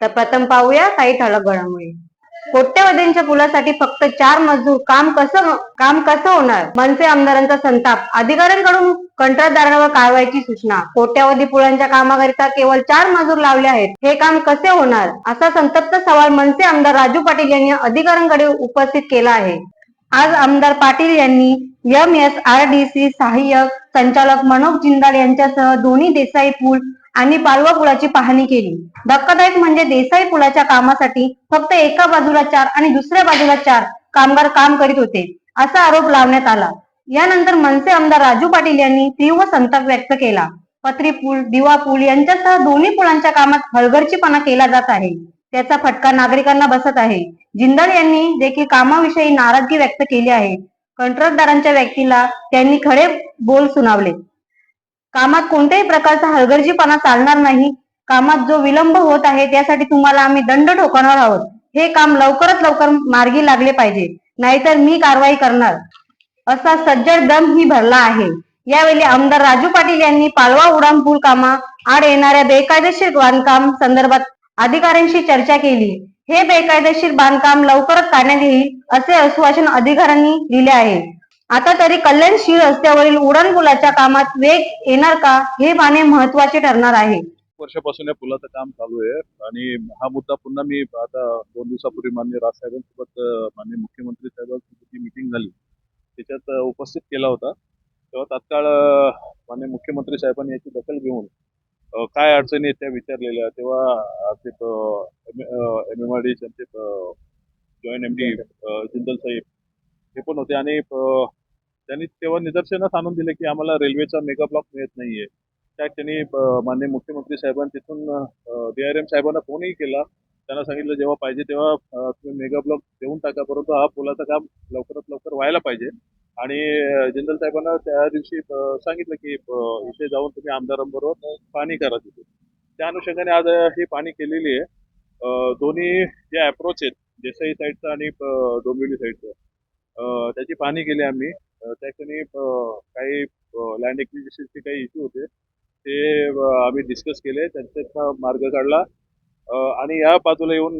तर प्रथम पाहूया काही ठळक घडामोडी. कोट्यवधींच्या पुलासाठी फक्त चार मजदूर काम कसं हो-, काम कसं होणार? मनसे आमदारांचा संताप. अधिकाऱ्यांकडून कंत्राटदारांवर कारवाईची सूचना. कोट्यवधी पुलांच्या कामाकरिता केवळ चार मजूर लावले आहेत. हे काम कसे होणार? असा संतप्त सवाल मनसे आमदार राजू पाटील यांनी अधिकाऱ्यांकडे उपस्थित केला आहे. आज आमदार पाटील यांनी M S R D C सहाय्यक संचालक मनोज जिंदाल यांच्यासह दोन्ही देसाई पूल आणि पालवा पुलाची पाहणी केली. धक्कादायक म्हणजे देसाई पुलाच्या कामासाठी फक्त एका बाजूला चार आणि दुसऱ्या बाजूला चार कामगार काम करीत होते असा आरोप लावण्यात आला. यानंतर मनसे आमदार राजू पाटील यांनी तीव्र संताप व्यक्त केला. पत्री पूल दिवा पूल यांच्यासह दोन्ही पुलांच्या कामात हलगर्जीपणा केला जात आहे. त्याचा फटका नागरिकांना बसत आहे. जिंदल यांनी देखील कामाविषयी नाराजगी व्यक्त केली आहे. कंत्राटदारांच्या व्यक्तीला त्यांनी खरे बोल सुनावले. कामात कोणत्याही प्रकारचा हलगर्जीपणा चालणार नाही. कामात जो विलंब होत आहे त्यासाठी तुम्हाला आम्ही दंड ठोकणार आहोत. हे काम लवकरात लवकर मार्गी लागले पाहिजे. नाहीतर मी कारवाई करणार. असा सज्जड दम ही भरला आहे. यावेळी आमदार राजू पाटील यांनी पालवा उडान पूल कामा आड येणाऱ्या बेकायदेशीर बांधकाम संदर्भात अधिकाऱ्यांशी चर्चा केली. हे बेकायदेशीर बांधकाम लवकरच काढण्यात येईल असे आश्वासन अधिकाऱ्यांनी दिले आहे. आता तरी कल्याण शिळ रस्त्यावरील उडान पुलाच्या कामात वेग येणार का? हे पाहणे महत्त्वाचे ठरणार आहे. वर्षापासून या पुलाचं काम चालू आहे आणि हा मुद्दा पुन्हा मी आता दोन दिवसापूर्वी माननीय राजसाहेबांसोबत साहेबांसोबत माननीय मुख्यमंत्री साहेबांसोबत जी मिटिंग झाली. त्याच्यात उपस्थित केला होता. तेव्हा तात्काळ अं, माननीय मुख्यमंत्री साहेबांनी याची दखल घेऊन काय अडचणी आहेत त्या विचारलेल्या. तेव्हा ते एम एम आर डी त्यांचे जॉईंट एम डी जिंदल साहेब हे पण होते आणि त्यांनी तेव्हा निदर्शनास आणून दिले की आम्हाला रेल्वेचा मेगा ब्लॉक मिळत नाहीये. त्या क्षणी माननीय मुख्यमंत्री साहेबांनी तिथून डी आर एम साहेबांना फोनही केला. त्यांना सांगितलं जेव्हा पाहिजे तेव्हा तुम्ही मेगा ब्लॉक देऊन टाका परंतु हा पुलाचं काम लवकरात लवकर व्हायला पाहिजे. आणि जनरल साहेबांना त्या दिवशी सांगितलं की इथे जाऊन तुम्ही आमदारांबरोबर पाणी करा तिथे. त्या अनुषंगाने आज ही पाणी केलेली आहे. दोन्ही जे अप्रोच आहेत देसाई साईडचं आणि डोंबिवली साईडचं त्याची पाणी केली आम्ही. त्या काही लँड एक्विजिशनचे काही इश्यू होते. ते आम्ही डिस्कस केले. त्यांचा मार्ग काढला. आणि या बाजूला येऊन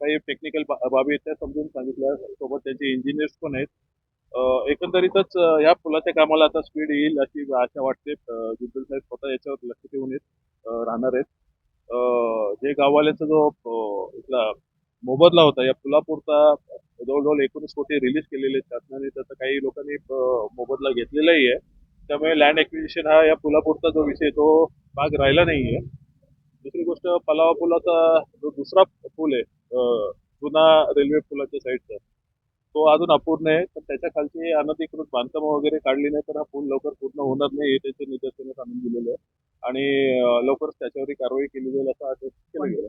काही टेक्निकल बाबी आहेत त्या समजून सांगितल्या. सोबत त्यांचे इंजिनियर्स पण आहेत. एकंदरीतच या पुलाच्या कामाला आता स्पीड येईल अशी आशा वाटते. जिंदल साहेब स्वतः याच्यावर लक्ष ठेवून येत राहणार आहेत. जे गाववाल्याचा जो इथला मोबदला होता या पुलापुरता जवळजवळ एकोणीस कोटी रिलीज केलेले आहेत. शासनाने त्याचा काही लोकांनी मोबदला घेतलेलाही आहे. त्यामुळे लँड एक्विजिशन हा या पुलापुरता जो विषय तो भाग राहिला नाहीये. दुसरी गोष्ट पलावा पुलाचा जो दुसरा पूल आहे जुना रेल्वे पुलाच्या साईडचा तो अजून अपूर्ण आहे. तर त्याच्या खालची अनधिकृत बांधकामं वगैरे काढली नाही तर हा पूल लवकर पूर्ण होणार नाही हे त्याचे निदर्शनास आणून दिलेलं आहे. आणि लवकरच त्याच्यावरही कारवाई केली जाईल असं आदेश केला गेला